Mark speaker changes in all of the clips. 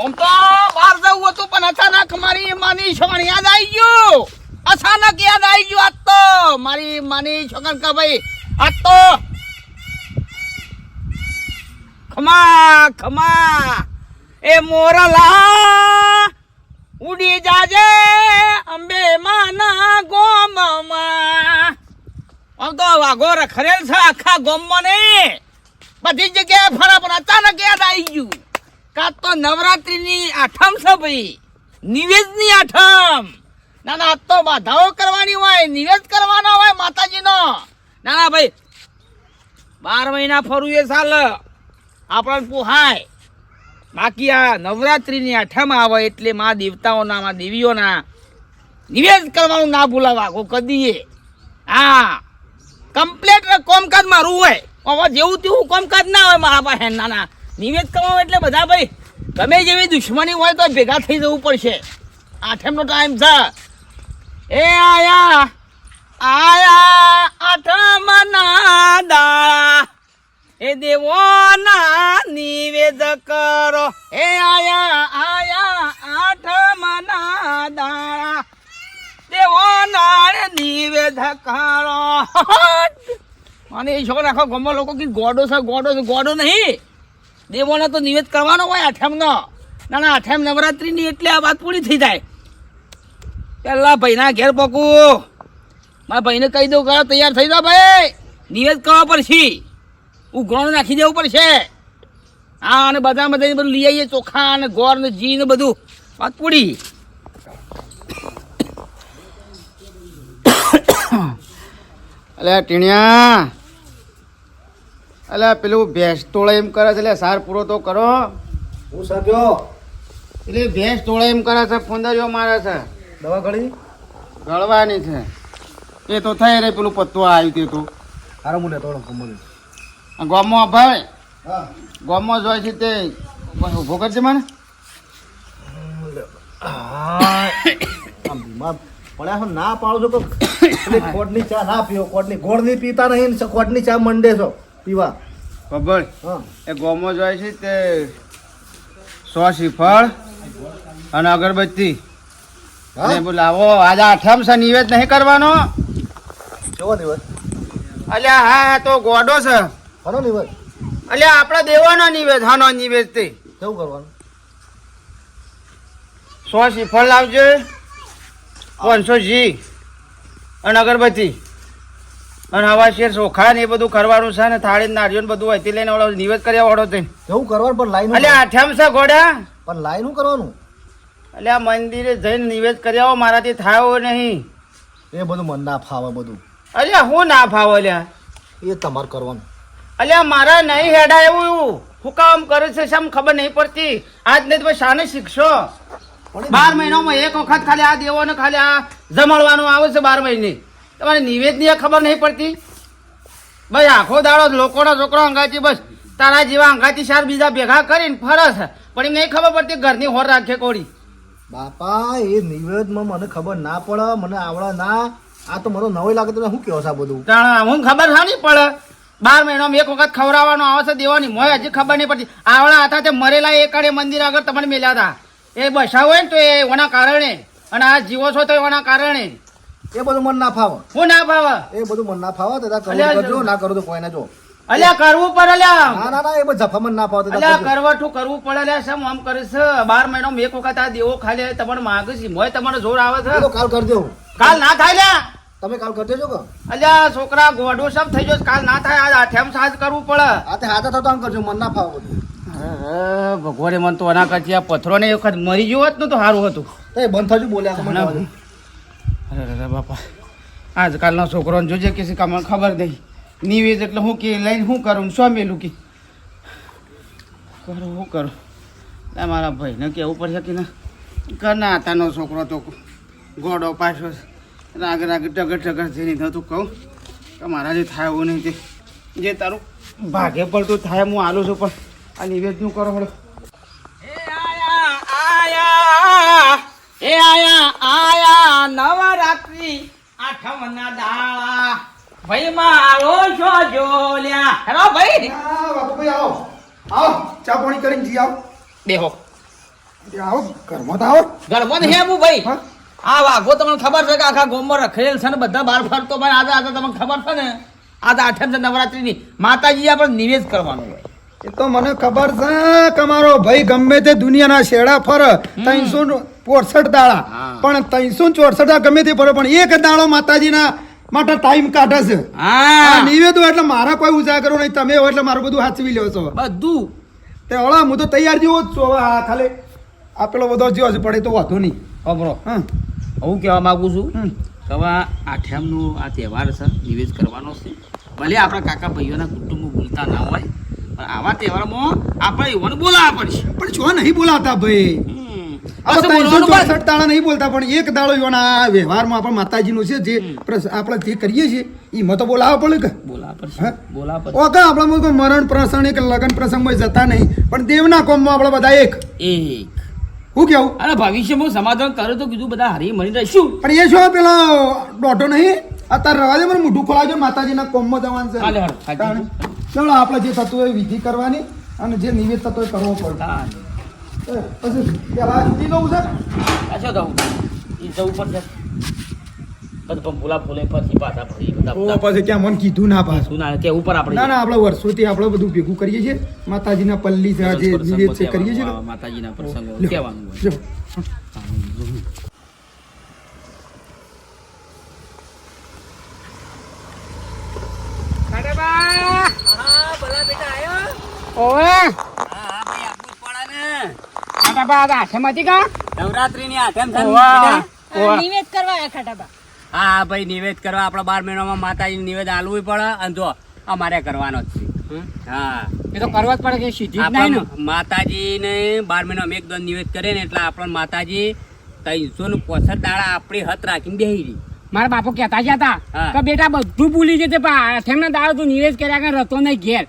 Speaker 1: આમ તો બહાર જવું હતું, પણ અચાનક મારી માની છોકરી યાદ આવી ગયું. અચાનક યાદ આવી ગયું આજ તો. મારી માની છોકર કે ભાઈ આજ તો. ખમા ખમા. એ મોરલા ઉડી જાજે અંબે માના ગોમમાં. આમ તો વાઘો રખડેલ છે, આખા ગોમમાં ને બધી જગ્યાએ ફરા, પણ અચાનક યાદ આવી ગયું. કાં તો નવરાત્રીની આઠમ છે ભાઈ? નિવેદની આઠમ. ના ના તો બાધાઓ કરવાની હોય, નિવેદ કરવાનો હોય માતાજીનો. ના ના, ભાઈ, બાર મહિના ફરવું એ સાલ. આપણને પુહાય. બાકી આ નવરાત્રીની આઠમ આવે એટલે મા દેવતાઓના, મા દેવીઓના નિવેદ કરવાનું ના ભૂલાવા. કો કદીએ હા. કમ્પ્લેટ કોમકાજ મારું હોય. જેવું તેવું કોમકાજ ના હોય મારા પાસે નાના નિવેદ કરવાનું એટલે બધા ભાઈ, ગમે જેવી દુશ્મની હોય તો ભેગા થઈ જવું પડશે. આઠમનો ટાઈમ છે એ આયા આયા આઠમના દાળા એ દેવોના નિવેદ કરો. એ આયા આયા આઠમના દાળા દેવોના નિવેદ કરો. અને એ છોકરા આખો ગમો લોકો કે ગોડો છે, ગોડો ગોડો નહીં. દેવોને તો નિવેદ કરવાનો હોય આઠમનો. ના ના, આઠમ નવરાત્રીની એટલે આ વાત પૂરી થઈ જાય. પહેલાં ભાઈના ઘેર પકું. મારા ભાઈને કહી દઉં કરો તૈયાર થઈ જાઓ ભાઈ. નિવેદ કરવા પડશે. ઉઘરાણું નાખી દેવું પડશે. હા અને બધા બધા બધું લઈ આવીએ, ચોખા અને ગોળ ને જી ને બધું. વાત પૂરી.
Speaker 2: અલે, ટીણિયા. અલે પેલું ભેંસ તોળે એમ કરે છે એટલે સાર પૂરો તો કરો.
Speaker 3: હું સર્જો
Speaker 2: એટલે ભેંસ તોળે એમ કરે છે ફોંદરીઓ મારે છે.
Speaker 3: દવા ગળી?
Speaker 2: ગળવાની છે. એ તો થઈ રે પેલું પત્તું આવ્યું તે તો.
Speaker 3: હારો મુલે તોડો કમલે
Speaker 2: આ ગામમાં ભાઈ
Speaker 3: હા.
Speaker 2: ગામમાં જોઈ છે તે. ઊભો કરજે મને.
Speaker 3: હા બીમાર પડ્યા છો ના પાડો છો તો. કોટની ચા ના પીઓ કોટની ગોળની પીતા નહીં કોટની ચા મંડે છો પીવા. હા.
Speaker 2: એ ગામમાં જાય છે તે સો શ્રીફળ અને અગરબત્તી. અને
Speaker 3: હા
Speaker 2: બોલ આજે આઠમ છે નિવેદ નહીં કરવાનો?
Speaker 3: કેવો નિવેદ?
Speaker 2: અલ્યા હા હા તો ગોડો છે.
Speaker 3: ખરો નિવેદ?
Speaker 2: અલ્યા આપણા દેવાનો નિવેદ હાનો નિવેદ તે
Speaker 3: કેવું કરવાનું?
Speaker 2: સો શ્રીફળ લાવજો પાંચસો જી અને અગરબત્તી. અને હવા શેર સોખા ને એ બધું કરવાનું છે ને થાળી ને નારિયેળ બધું હોય તે લઈને ઓલો નિવેદ કર્યા વાળો તે
Speaker 3: એવું કરવાનું પણ લાઈન
Speaker 2: એટલે આઠમ છે ઘોડા?
Speaker 3: પણ લાઈન શું કરવાનું?
Speaker 2: અલ્યા મંદિરે જઈને નિવેદ કર્યા મારાથી થાય નહીં.
Speaker 3: એ બધું મન ના ફાવે બધું.
Speaker 2: અલ્યા હું ના ફાવે અલ્યા?
Speaker 3: એ તમારે કરવાનું.
Speaker 2: અલ્યા મારા નહીં હેડા એવું એવું. હું કામ કરે છે શેમ ખબર નહીં પડતી? આજ નહીં તમે શાને શીખશો? બાર મહિનામાં એક વખત ખાલી આ દેવોને ખાલી આ જમાડવાનું આવે છે બાર મહિને. તમારે નિવેદની ખબર નહીં પડતી? બસ આખો દાડો લોકોના છોકરા અંગાથી બસ. તારા જેવા અંગાથી ચાર બીજા ભેગા કરીને ફરસ. પણ એમ નહીં ખબર પડતી ઘરની હોર રાખે કોડી
Speaker 3: બાપા એ નિવેદમાં મને ખબર ના પડે મને આવડે ના. આ તો મને નવો લાગે તો શું કહો છો બધું?
Speaker 2: હું ખબર હા નહીં પડે. બાર મહિનામાં એક વખત ખવડાવવાનો આવે છે દેવાની મોય હજી ખબર નહીં પડતી. આવડા હતા તે મરેલા એકાડે મંદિર આગળ તમને મેલ્યા હતા. એ બસાવ હોય ને તો એ એના કારણે. અને આ જીવો છો તો એના કારણે.
Speaker 3: એ બધું મન ના ફાવે.
Speaker 2: હું ના ફાવે?
Speaker 3: એ બધું મન ના ફાવે તો કરવું
Speaker 2: જો
Speaker 3: કરજો ના કરું તો કોઈ ના જો.
Speaker 2: અલ્યા કરવું પડે અલ્યા
Speaker 3: ના ના ના એ બધું જફા મન ના ફાવે તો
Speaker 2: અલ્યા કરવાઠું કરવું પડે અલ્યા સમ આમ કરે છે? બાર મહિનામાં એક વખત આ દેવો ખાલી તમારે માગે છે મોય તમારે જોર આવે
Speaker 3: એ તો
Speaker 2: છે
Speaker 3: કાલ કરજો.
Speaker 2: કાલ ના થાય લ્યા.
Speaker 3: તમે કાલ કરજો છો
Speaker 2: અલ્યા છોકરા ગોડો સબ થઈ જશે કાલ ના થાય આજ આઠેમ સાજ કરવું પડે.
Speaker 3: આ તે હાથે થતો આમ કરજો મન ના ફાવે
Speaker 2: ભગવાને મન તો અના કરતી આ પથરો ને વખત મરી ગયો હોત ને તો સારું હતું.
Speaker 3: તો એ બંધ થજો બોલ્યા મને.
Speaker 2: અરે અરે બાપા. આજકાલનો છોકરોને જોજે કે કામ ખબર નહીં. નિવેદ એટલે હું કે, લઈને શું કરું શું મેલું કે કરું શું કરું? ના, મારા ભાઈને કહેવું પડશે કે ના? ઘરના હતાનો છોકરો તો ગોડો પાછો રાગ રાગ ટગર ટગર થઈને થતું કહું. કે જે થાય એવું નહીં તે. જે તારું ભાગે પડતું થાય, હું આલું છું પણ આ નિવેદનું કરો હળો
Speaker 1: એ આયા આયા નવરાત્રી. આઠમના દાળા ભાઈ મારો છો જોલ્યા. હેલો ભાઈ.
Speaker 3: બાપુ ભાઈ આવો. આવો ચા પાણી કરીને જી આવો.
Speaker 1: બેહો.
Speaker 4: આવો ઘરમાં તો આવો.
Speaker 1: ઘરમાં હે હું ભાઈ? આ વાઘો તમને ખબર છે કે આખા ગામમાં રખેલ છે ને બધા બહાર ફરતો પણ આજે આજે તમને ખબર છે ને? આજે આઠમ છે નવરાત્રીની. માતાજી આપણે નિવેદ કરવાનું હોય.
Speaker 4: એ તો મને ખબર છે કે મારો ભાઈ ગમે તે દુનિયાના શેડા ફર. ત્રણસો ચોસઠ દાડા. પણ ત્રણસો ચોસઠ ગમે તે ફરે પણ એક દાડો માતાજીના માટે ટાઈમ કાઢે છે.
Speaker 1: હા.
Speaker 4: નિવેદો એટલે મારા કોઈ ઉજાગરો નહીં. તમે હો એટલે મારું બધું હાચવી લ્યો છો.
Speaker 1: બધું.
Speaker 4: તે હળા હું તો તૈયાર જેવો જ છું. આ ખાલી આપેલો બધો જેવો જ પડે તો વાંધો નહીં.
Speaker 1: ખબરો
Speaker 4: હા.
Speaker 1: હું કહેવા માગું છું હવે આઠ્યામનો આ તહેવાર છે નિવેદ કરવાનો છે. ભલે આપણા કાકા ભાઈઓના કુટુંબ બોલતા ના હોય પણ આવા તહેવારમાં આપણે એવાને બોલાવવા પડશે.
Speaker 4: પણ જો નહીં બોલાવતા ભાઈ.
Speaker 1: હમ.
Speaker 4: આ તો
Speaker 1: પાછું
Speaker 4: ત્રણસો
Speaker 1: બોલવાનું
Speaker 4: ચોસઠ દાડા નહીં બોલતા પણ એક દાડો એવાના વ્યવહારમાં આપણે માતાજીનું છે જે આપણે જે કરીએ છીએ એમાં તો બોલાવવા પડે કે?
Speaker 1: બોલાવવા પડશે.
Speaker 4: હા?
Speaker 1: બોલાવવા પડશે.
Speaker 4: ઓકે આપણામાં કોઈ મરણ પ્રસંગ એક લગ્ન પ્રસંગમાં જતા નહીં પણ દેવના કોમમાં આપણે બધા એક.
Speaker 1: એક.
Speaker 4: હું કેવું?
Speaker 1: અરે ભવિષ્યમાં સમાધાન કરે તો કીધું બધા હરી મળી રહીશું
Speaker 4: પણ એ શું પેલા દોઢો નહીં? અત્યારે રવા દે મને મોઢું ખોલાવજો માતાજીના કોમમાં જવાનું છે. ચલો આપણે જે થતું હોય વિધિ કરવાની અને જે નિવેદ થતો હોય કરવો પડે. પછી પેલા જુદી લઉં છે
Speaker 1: અચ્છા જવું એ જવું પડશે. પછી પાછા
Speaker 4: પછી ક્યાં મને કીધું ના પાછું.
Speaker 1: ના કે ઉપર આપણે
Speaker 4: ના ના આપણે વર્ષોથી આપણે બધું ભેગું કરીએ છીએ. માતાજીના પલ્લી જે નિવેદ છે કરીએ છીએ
Speaker 1: માતાજીના પ્રસંગો. કહેવાનું
Speaker 5: ને
Speaker 1: ઓવા.
Speaker 5: બેટા?
Speaker 1: ઓવા.
Speaker 6: નિવેદ કરવા આયા ખાટાબા
Speaker 5: હા ભાઈ નિવેદ કરવા. આપણા બાર મહિનામાં માતાજી નિવેદ આલવું પડે અને જો અમારે કરવાનો જ છે. હા.
Speaker 1: એ તો કરવા જ પડે કે સીધી જ નહીં ને.
Speaker 5: માતાજીને બાર મહિનામાં એક દોન નિવેદ કરે ને એટલે આપણને માતાજી ત્રણસો ને પોસઠ દાડા આપણી હત રાખીને બેહી રહી.
Speaker 7: મારા બાપુ કહેતા જતા હતા કે બેટા બધું ભૂલી જશે પણ તેમના દાડો તું નિવેદ કર્યા કે રતો નહીં ઘેર.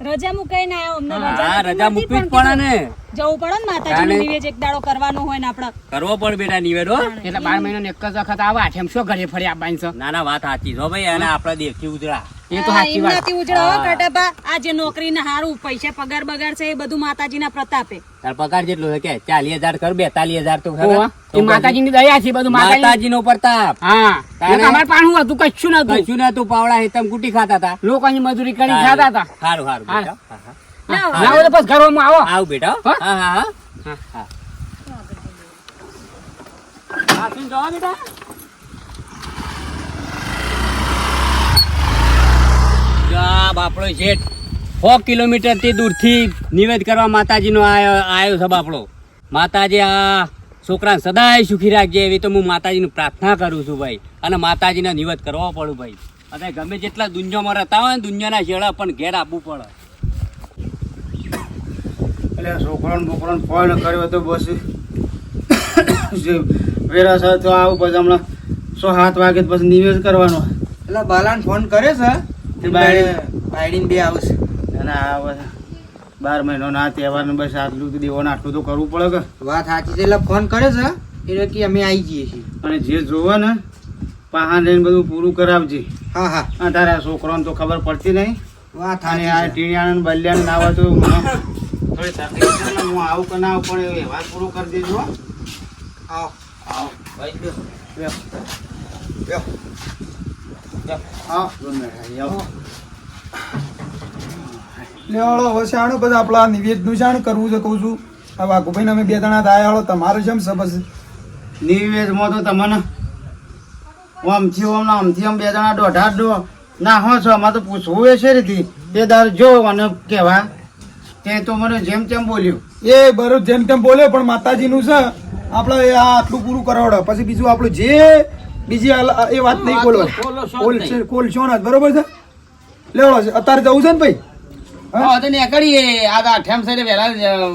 Speaker 6: રજા મુકાઈને આવ્યો અમને
Speaker 5: હા
Speaker 6: રજા
Speaker 5: રજા મૂકવી જ પડે ને.
Speaker 6: જવું પડે ને
Speaker 5: માતાજી.
Speaker 6: નિવેદ એક દાડો કરવાનો હોય ને આપણે
Speaker 5: કરવો પડે બેટા નિવેદ હો.
Speaker 7: એટલે બાર મહિનો એક જ વખત આવે એમ શું ઘરે ફરી આવવાની છે
Speaker 5: ના ના વાત સાચી જો ભાઈ એને આપડે દેખી ઉજળા.
Speaker 7: એ તો સાચી વાત.
Speaker 6: એમનાથી કાટાબા આ જે નોકરીને હારું પૈસા પગાર બગાર છે એ બધું માતાજીના પ્રતાપે.
Speaker 5: તાર પગાર જેટલો છે કે ચાલીસ હજાર કર બેતાલીસ હજાર તો ખરા.
Speaker 7: ઓવા. એ દયા છે બધું માતાજી
Speaker 5: માતાજીનો પ્રતાપ.
Speaker 7: હા. અમારે પાણ હતું કશું નતું.
Speaker 5: કશું નતું પાવડા હેતમ કુટી ખાતા હતા.
Speaker 7: લોકોની મજૂરી કરી ખાતા હતા.
Speaker 5: સારું સારું.
Speaker 7: ના હોય તો બસ ઘરમાં આવો.
Speaker 5: આવ બેટા
Speaker 7: હા?
Speaker 5: હા. હા હા
Speaker 7: હા.
Speaker 5: હા. હાથીને જવા બેટા? જો આ બાપડો શેઠ સો કિલોમીટરથી દૂરથી નિવેદ કરવા માતાજીનો આયો આવ્યો છે બાપડો માતાજી આ છોકરાને સદાય સુખી રાખજે એવી તો હું માતાજીની પ્રાર્થના કરું છું ભાઈ. અને માતાજીને નિવેદ કરવો પડું ભાઈ. અને ગમે જેટલા દુનિયામાં રહેતા હોય ને દુનિયાના શેડા પણ ઘેર આપવું પડે.
Speaker 2: એટલે છોકરાને બોકરાને ફોન કર્યો તો બસ વેરા સાથે તો આવું પછી હમણાં સો સાત વાગે પછી નિવેદ કરવાનો.
Speaker 8: એટલે બાલાને ફોન કરે છે? બાયડીને બે આવશે.
Speaker 2: અને આ બધા બાર મહિનો ના તહેવાર ને બસ આટલું તો દેવાનું આટલું તો કરવું પડે કે?
Speaker 8: વાત સાચી છે એટલે ફોન કરે છે એટલે કે અમે આવી જઈએ છીએ.
Speaker 2: અને જે જોવે ને પહાણ લઈને બધું પૂરું કરાવજે.
Speaker 8: હા હા.
Speaker 2: તારા છોકરાને તો ખબર પડતી નહીં.
Speaker 8: વાત
Speaker 2: અને આ
Speaker 8: છે
Speaker 2: ટીણિયાને બલ્યાને ના હોય તો થોડી તકલીફ છે ને હું આવું કે ના આવું પણ એ વાત પૂરું કરી દેજો. હો.
Speaker 8: આવો.
Speaker 2: આવો. ભાઈ બેસો. બેસો.
Speaker 4: લેવાળો હવે શાણું પછી આપણા નિવેદનું શાણ કરવું છે કહું છું. વાઘુભાઈને અમે બે જણા દાયા હળો તમારે જેમ છે. પછી
Speaker 2: નિવેદમાં તો તમને આમથી આમ ને આમથી આમ બે જણા દોઢા દો. ના હો છો આમાં તો પૂછવું એ છે રીતિ તે દાર જો અને કહેવા. તે તો મને જેમ તેમ બોલ્યું.
Speaker 4: એ બરોબર જેમ તેમ બોલ્યો પણ માતાજીનું છે આપણે આ આટલું પૂરું કરાવડો. પછી બીજું આપણું જે બીજી એ વાત નહીં
Speaker 1: બોલો.
Speaker 4: બોલવા
Speaker 1: જ
Speaker 4: કોલ
Speaker 1: નહીં.
Speaker 4: છે ના બરોબર છે? લેવડો છે. અત્યારે જવું છે ને ભાઈ?
Speaker 1: હા? તો નીકળીએ આ તો છે એટલે વહેલા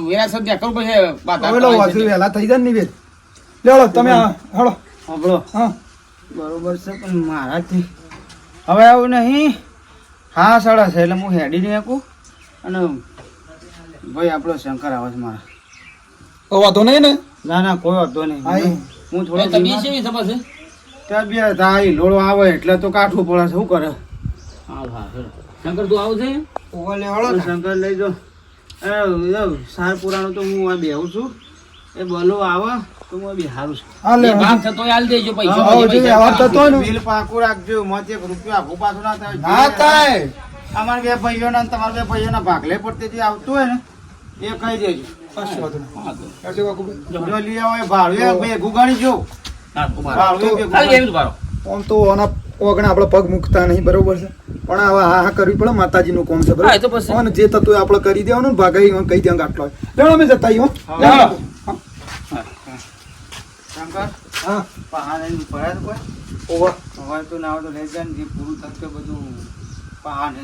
Speaker 1: વિરાસત નીકળવું
Speaker 4: વાંચું
Speaker 1: છે.
Speaker 4: વહેલા થઈ જાય ને નિવેદ. લેવડો તમે હળો.
Speaker 2: સાંભળો.
Speaker 4: હા.
Speaker 2: બરોબર છે પણ મારાથી હવે આવું નહીં. હા સાડા છે એટલે હું હેડી નહીં આપું અને ભાઈ આપણો શંકર આવે છે મારા.
Speaker 4: તો વાંધો નહીં ને?
Speaker 2: ના ના કોઈ વાંધો નહીં.
Speaker 4: હા,
Speaker 2: હું થોડો
Speaker 1: છે
Speaker 2: બે થાય લોળો આવે એટલે તો કાઠું પડે શું કરે?
Speaker 1: હા, હા, શંકર તું આવું છે?
Speaker 8: ઓવર લેવાળો ને
Speaker 2: શંકર લઈ જો. એ, એ, સાર પુરાણું તો હું આ બેહું છું. એ બોલો આવે. તો હું બી હારું છું.
Speaker 4: હા લે.
Speaker 1: એ ભાગ થતો હાલ દેજો પૈસા.
Speaker 4: હા, જે વ્યવહાર થતો ને.
Speaker 2: બિલ પાકું રાખજો મત એક રૂપિયા આખું પાછું ના થાય.
Speaker 4: ના થાય.
Speaker 2: અમારા બે ભાઈઓના ને તમારા બે ભાઈઓના ભાગલે પડતી આવતું હોય ને એ કહી દેજો.
Speaker 4: કશું વાંધો નહીં. આવજો.
Speaker 2: જો લઈ આવો એ ભાડું. જો ભેગું
Speaker 1: હાલ એમ જ.
Speaker 4: આમ તો આના ઓગણે આપણે પગ મૂકતા નહીં બરોબર છે? પણ હવે હા હા કરવી પડે માતાજીનું કોમ છે. અને જે થતું આપણે કરી દેવાનું ભાગાઈ કહી દેવાનું આટલો. લેવડો અમે જતા આવીએ, હા.
Speaker 2: હા. તો ના તો લઈ જાય ને જે પૂરું થશે બધું પહાડ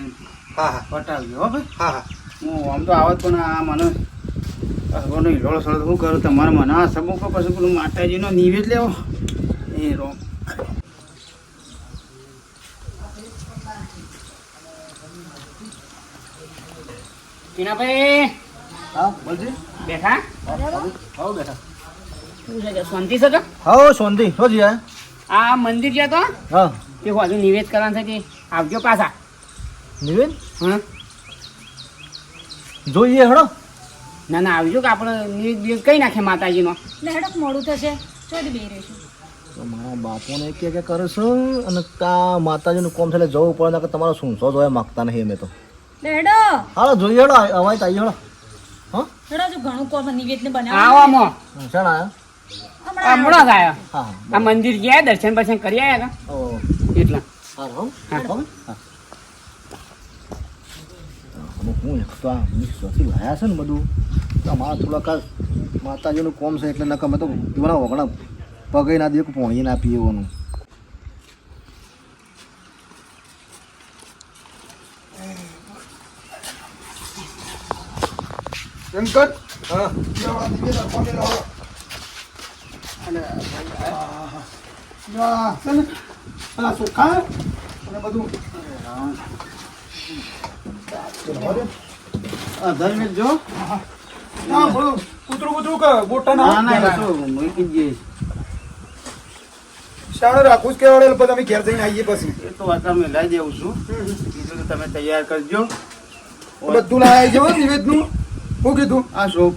Speaker 4: હા હા.
Speaker 2: પટાવજો હો ભાઈ.
Speaker 4: હા હા.
Speaker 2: હું આમ તો આવત પણ આ મને ભગવાનનો હિલોળો સળો શું કરું? તમારા મને આ સમૂહ કે પછી પેલું માતાજીનો નિવેદ લેવો. એ રો.
Speaker 7: ટીનાભાઈ
Speaker 3: હા બોલજી
Speaker 7: બેઠા?
Speaker 3: હા બેઠા.
Speaker 7: શું છે શાંતિ છે કે
Speaker 3: હા શાંતિ. શું છે
Speaker 7: આ મંદિર છે તો?
Speaker 3: હા.
Speaker 7: તે હજુ નિવેદ કરવાનું છે કે આવજો પાછા?
Speaker 3: નિવેદ?
Speaker 7: હા.
Speaker 3: જોઈએ હડો.
Speaker 7: ના ના આવજો કે આપણે બિવેદ કઈ નાખે માતાજીનો?
Speaker 6: લેડક હેડક મોડું થશે. ચોથી બે રહીશું.
Speaker 3: તો મારા બાપોને કે કે કરે અને કા માતાજીનું કોમ છે એટલે જવું પડે નકર તમારો સુનસો જોવા માગતા નહીં અમે તો.
Speaker 6: એટલે હેડો.
Speaker 3: હાલો જોઈ હેડો અવાજ આવી હેડો. હા?
Speaker 6: હેડો જો ઘણું કોમ નિવેદને
Speaker 7: આવો
Speaker 6: બનાવવાનું
Speaker 7: આમાં
Speaker 3: શાણ આયા?
Speaker 6: હમણાં
Speaker 7: જ આવ્યા
Speaker 3: હા
Speaker 7: આ મંદિર ગયા દર્શન બર્શન કરી આયા
Speaker 3: ઓ
Speaker 7: કા એટલે.
Speaker 3: હાલો
Speaker 7: હા.
Speaker 3: હા. હું એક તો આ મિક્સોથી લાયા છે ને બધું? તો અમારા થોડાક માતાજીનું કોમ છે એટલે નકમ અમે તો એવાના વગણા પગે ના દે પોણી ના
Speaker 4: શંકર? હા. ચોખા અને બધું.
Speaker 2: ધર્મેશ જો?
Speaker 4: ના બોલો. કૂતરું કૂતરું કે ગોટા
Speaker 2: ના
Speaker 4: ના
Speaker 2: ના મૂકી જ
Speaker 4: શાળો રાખું જ કેવાડે પછી અમે ઘેર જઈને આવીએ પછી.
Speaker 2: એ તો વાત અમે લઈ દેવું છું. કીધું કે તમે તૈયાર કરજો.
Speaker 4: બધું લાવી જવો નિવેદનું. શું કીધું?
Speaker 2: આ શોખ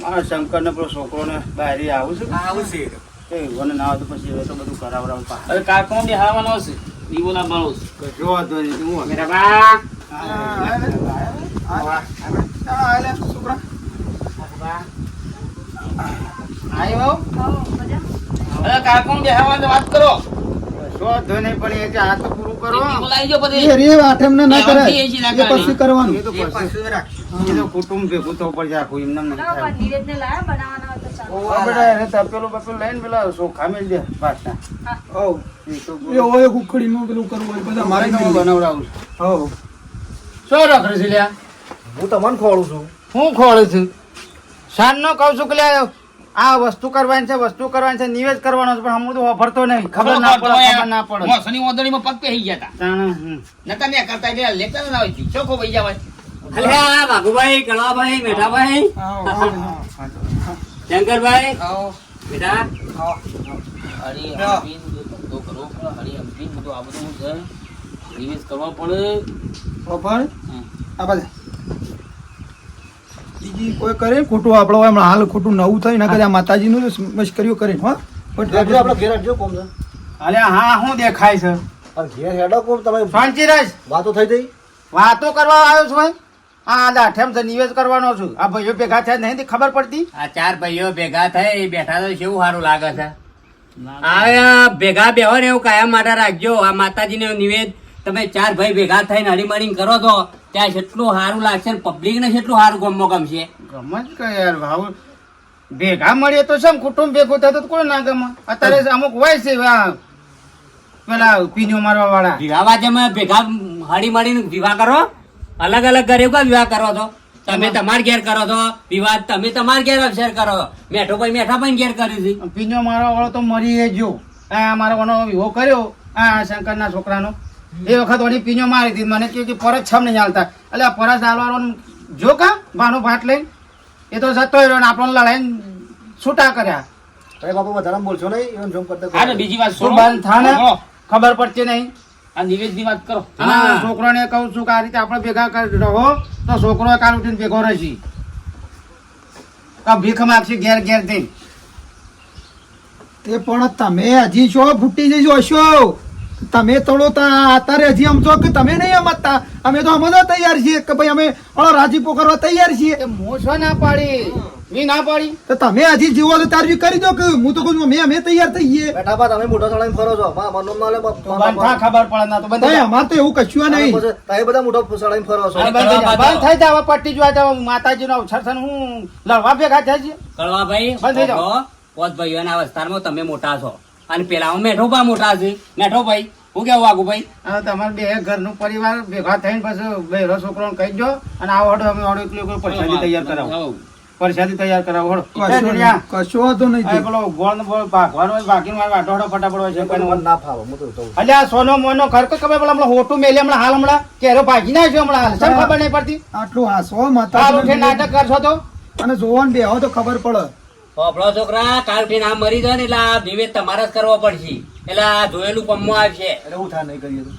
Speaker 2: મારા શંકર ને પેલો છોકરો ને બહાર આવું છે. એ વને ના આવતું પછી હવે તો બધું કરાવડાવું પાછું.
Speaker 1: હવે કારકોણ બેહાડવાનો હશે. દીવો લાવવાનો હશે.
Speaker 2: કશો વાંધો નહીં હું
Speaker 7: મેરા બા
Speaker 1: વાત કરો
Speaker 2: નહીં પણ એ કે પૂરું કરો
Speaker 1: પછી
Speaker 4: એ રે ના
Speaker 1: એ ના
Speaker 4: એ કરવાનું
Speaker 2: તો પછી એ તો કુટુંબ ભેગું થવું પડશે આખું એમને નહીં થાય.
Speaker 6: નિવેદને લાયા બનાવવાના હોય ચાલો
Speaker 2: ઓ, બેટા એને તપેલું બપેલું લઈને પેલા સોખા મેલ દે પાછા
Speaker 4: હોવ.
Speaker 2: એ તો
Speaker 4: એ હોય ઉખડીનું પેલું કરવું હોય બધા મારે
Speaker 2: બનાવડાવું છું
Speaker 4: હોવ.
Speaker 2: શું રખડે છે લ્યા?
Speaker 3: હું તમને ખોળું છું.
Speaker 2: હું ખોળું છું? શાન નો કહું છું કે લ્યા આ વસ્તુ કરવાની છે વસ્તુ કરવાની છે નિવેશ કરવાનો છે પણ હમણાં તો વાપરતો નહીં. ખબર ના પડે ખબર ના પડે.
Speaker 1: મોસની ઓદણીમાં પગ પહેરી ગયા હતા
Speaker 2: હમ.
Speaker 1: નતા ને કરતા એટલે લેતા ના હોય ચોખ્ખો ભાઈ જવાય
Speaker 5: અલ્યા ભાગુભાઈ કળવાભાઈ મેઠાભાઈ. શંકરભાઈ બેટા.
Speaker 1: હરી હંપીન તો કરો હરી હંપીન બધું આ બધું નિવેશ કરવા પડે.
Speaker 4: ખબર? આ બાજુ. બીજી કોઈ કરે? ખોટું આપણો હોય હાલ ખોટું નવું થાય ના કરે આ માતાજીનું મશ્કરીઓ કરે હા.
Speaker 3: પણ આપણે ઘેર રાખજો કોમ છે.
Speaker 2: અરે હા શું દેખાય છે?
Speaker 3: અને ઘેર હેડો કોમ તમે
Speaker 2: શાંતિરાજ!
Speaker 3: વાતો થઈ ગઈ?
Speaker 2: વાતો કરવા આવ્યો છું ભાઈ આ દાઠેમ છે નિવેદ કરવાનો છું. આ ભાઈઓ ભેગા થયા નહીં ખબર પડતી?
Speaker 5: આ ચાર ભાઈઓ ભેગા થઈ બેઠા તો કેવું સારું લાગે છે? આ ભેગા બેહો ને એવું કાયમ માટે રાખજો. આ માતાજીને નિવેદ તમે ચાર ભાઈ ભેગા થઈને હળીમળીને કરો તો ત્યાં કેટલું સારું લાગશે ને પબ્લિક ને કેટલું સારું ગમો ગમશે.
Speaker 2: ગમે જ કે યાર ભાવ ભેગા મળીએ તો શેમ કુટુંબ ભેગું થતું તો કોઈ ના ગમે? અત્યારે અમુક હોય છે પેલા પીનો મારવા વાળા
Speaker 5: વિવાહ તમે ભેગા હળી મળીને વિવાહ કરો? અલગ અલગ ઘરે વિવાહ કરો તો તમે તમાર ઘેર કરો છો? વિવાહ તમે તમાર ઘેર અવસર કરો. છો મેઠો ભાઈ મેઠા ભાઈ ઘેર કરી છે.
Speaker 2: પીનો મારવા વાળો તો મરી ગયો. આ મારો વિવો કર્યો આ શંકરના છોકરાનો. એ વખત વળી પીણો મારી દીધી મને કહ્યું કે પરત છમ નહીં ચાલતા એટલે આ પરત હાલવાનો જો કા ભાનો ભાટ લઈને એ તો જતો રહ્યો ને આપણને લડાઈને છૂટા કર્યા.
Speaker 3: અરે બાપુ વધારે બોલશો નહીં? જોમ કરતા
Speaker 1: હા બીજી વાત
Speaker 2: શું બંધ થાને? ખબર પડતી નહીં.
Speaker 1: આ નિવેદની વાત કરો.
Speaker 2: અને છોકરાને કહું છું કે આ રીતે આપણે ભેગા કરી રહો તો છોકરો કાલ ઉઠીને ભેગો રહેશે. આ ભીખ માગશે ઘેર ઘેર થઈ
Speaker 4: એ પણ તમે હજી છો? ફૂટી જઈશો તમે થોડો અત્યારે હજી આમ છો કે તમે નહીં સમજતા અમે તો સમજવા તૈયાર છીએ કે ભાઈ અમે હળો રાજીપો કરવા તૈયાર છીએ.
Speaker 2: મોસો ના પાડી. મી ના પાડી.
Speaker 4: તો તમે હજી જીવો તો ત્યાર બી કરી દો કે હું તો કહું છું અમે અમે તૈયાર થઈએ
Speaker 3: બેટા બા તમે મોટા ચડાવીને ફરો છો. મા મનો
Speaker 2: માલે થા ખબર પડે ના તો બંધ
Speaker 4: ભાઈ. અમારે તો એવું કશું નહીં.
Speaker 3: તમે બધા મોટા ચડાવીને ફરો છો.
Speaker 2: બંધ થઈ. બંધ જાવ પટ્ટી જોવા જાવ માતાજીનો અવસર છે હું લડવા ભેગા થાય છે.
Speaker 5: કળવાભાઈ
Speaker 2: બંધ થઈ
Speaker 5: જાવ પોત ભાઈઓના વિસ્તારમાં તમે મોટા છો. અને પેલા મેઠોબા મોટા છે. મેઠોભાઈ હું કેવું વાગુભાઈ
Speaker 2: હવે તમારે બે ઘરનું પરિવાર ભેગા થઈને પછી બેરો છોકરો કહી દો અને આ ઓડો અમે ઓડો એકલો પરસાદી તૈયાર કરાવો. પરસાદી તૈયાર કરાવો.
Speaker 4: કશો. વાંધો નહીં
Speaker 2: પેલો ગોળ ભાગવાનો હોય, મારે વાટો વાટો ફટાફટ હોય છે.
Speaker 3: ના ફાવો હું તો
Speaker 2: આ સોનો મોનો ખર ખબર પેલા હમણાં હોટું મેલે હમણાં હાલ હમણાં? કેરો ભાગી ના છે હમણાં હાલ. શેમ ખબર નહીં પડતી?
Speaker 4: આટલું હાસો માતા
Speaker 2: નાટક કરશો તો?
Speaker 4: અને જોવાનું બે તો ખબર પડે.
Speaker 5: પોપડો છોકરા કાલ ઉઠીને આમ મરી જાય ને એટલે આ નિવેદ તમારે જ કરવો પડશે. એટલે આ જોયેલું પમમાં આવશે.
Speaker 3: એટલે હું થા નહીં કરીએ એટલે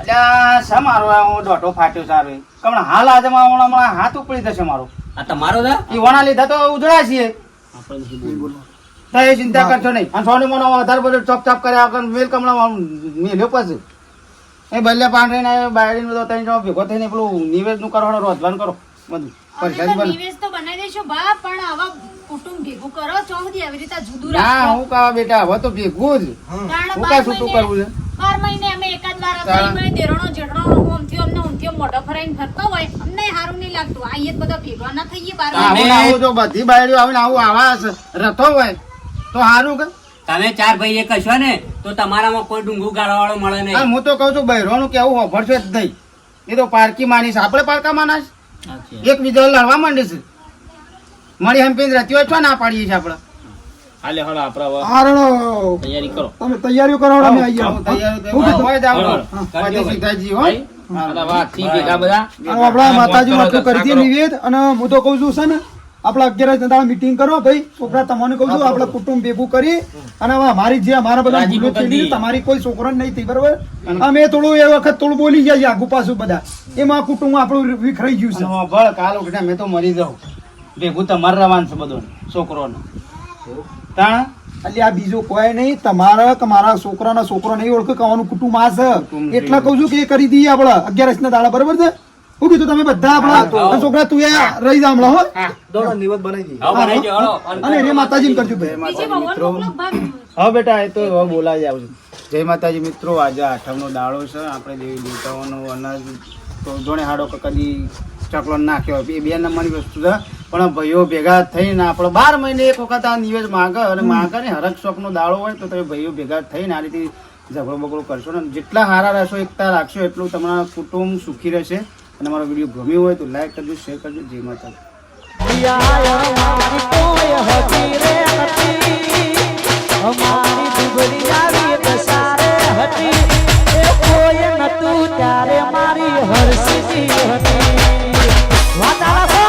Speaker 2: અલ્યા શા મારો આ હું દોઢો ફાટ્યો સારો કમણ હાલ આજે મારો હમણાં હમણાં હાથ ઉપડી જશે મારો.
Speaker 5: આ તમારો દા
Speaker 2: એ વણા લીધા તો ઉજળા છીએ. તો એ ચિંતા કરશો નહીં. અને સોની મોનો વધારે બધું ચોપ ચોપ કર્યા વગર મેલ કમળા મેલ્યો પછી. એ બલ્લે પાંડરીને બાયડીને બધો ત્રણ જણો ભેગો થઈને પેલું નિવેદનું કરવાનો રોધવાન કરો. બધું
Speaker 6: નિવેશ તો બનાવી દઈશું બા પણ આવા કુટુંબ ભેગું કરો ચોહદી આવી રીતે જુદું
Speaker 2: ના હું કહા બેટા હવે તો ભેગું જ. હું.
Speaker 6: બાર
Speaker 2: છૂટું કરવું છે?
Speaker 6: બાર મહિને અમે એકાદ વાર દેરણો જેઠણો ઊંધિયો અમને ઊંધિયો મોઢો ફરાઈને ફરતા હોય અમને સારું નહીં લાગતું. આ એ બધા ભેગા ના થઈએ બાર મહિને.
Speaker 2: આવું જો બધી બાયડીઓ આવીને આવું આવા રથો હોય તો હારું કે?
Speaker 5: તમે ચાર ભાઈ એક હશો ને તો તમારામાં કોઈ ડુંગુ ગાળવા વાળો મળે નહીં.
Speaker 2: હું તો કહું છું બહેરોનું કેવું છે જ નહીં. એ તો પારકી માનીશ આપણે પારકા માનાશ એક બીજો લડવા માંડે છે. મળી એમ પીને રહેતી છો ના પાડીએ છે આપણે.
Speaker 1: હાલે હળો આપરા
Speaker 4: હારણો
Speaker 1: તૈયારી કરો.
Speaker 4: તમે તૈયારીઓ કરાવો અમે આવીએ
Speaker 2: તૈયારી તો? હોય જ આપણે.
Speaker 5: હા.
Speaker 2: હો.
Speaker 1: ભાઈ, વાત ઠીક છે બધા.
Speaker 4: આપણા માતાજી આટલું કરી દીધી નિવેદ અને હું તો કહું છું છે ને આપણા અગિયાર દાડા મીટિંગ કરો ભાઈ. છોકરા તમને કહું છું આપણા કુટુંબ ભેગું કરી. અને હવે અમારી જે અમારા બધા ભૂલો થઈ તમારી કોઈ છોકરો નહીં થઈ બરોબર? અમે થોડું એ વખત થોડું બોલી જાય આગુ પાછું બધા. એમાં કુટુંબ આપણું વિખરાઈ ગયું છે.
Speaker 2: કાલ ઉઠીને મેં તો મરી જાઉં. ભેગું તમારે રવાનું છે બધું છોકરોને. તાણ?
Speaker 4: એટલે આ બીજું કોઈ નહીં તમારા કે મારા છોકરાના છોકરો નહીં ઓળખે કવાનું કુટુંબ આ છે.
Speaker 2: એટલા
Speaker 4: એટલે કહું છું કે એ કરી દઈએ આપણે અગિયારસ ના દાડા બરોબર છે? હું તો તમે બધા આપણા છોકરા તું એ રહી જા હમણાં હો.
Speaker 3: દોડો નિવત બનાવી દે
Speaker 5: હવે બનાવી દો,
Speaker 4: અને રે માતાજી કરજો
Speaker 6: ભાગ
Speaker 2: હા બેટા એ તો હવે બોલાવી આવું છું. જય માતાજી મિત્રો આજે આઠમનો દાડો છે. આપણે દેવી દેવતાઓનો અનાજ તો જોણે હાડો કે કદી ચકલો નાખ્યો એ બે નંબરની વસ્તુ છે. પણ ભાઈઓ ભેગા થઈને આપણે બાર મહિને એક વખત આ નિવેદ માગે અને માગે ને હરક શોખનો દાડો હોય તો તમે ભાઈઓ ભેગા થઈને આ રીતે ઝઘડો બગડો કરશો ને. જેટલા સારા રહેશો એકતા રાખશો એટલું તમારા કુટુંબ સુખી રહેશે. અને મારો વીડિયો ગમ્યો હોય તો લાઈક કરજો, શેર કરજો. જય માતા ત્યારે મારી હર્ષી હતી. વાતાવરણ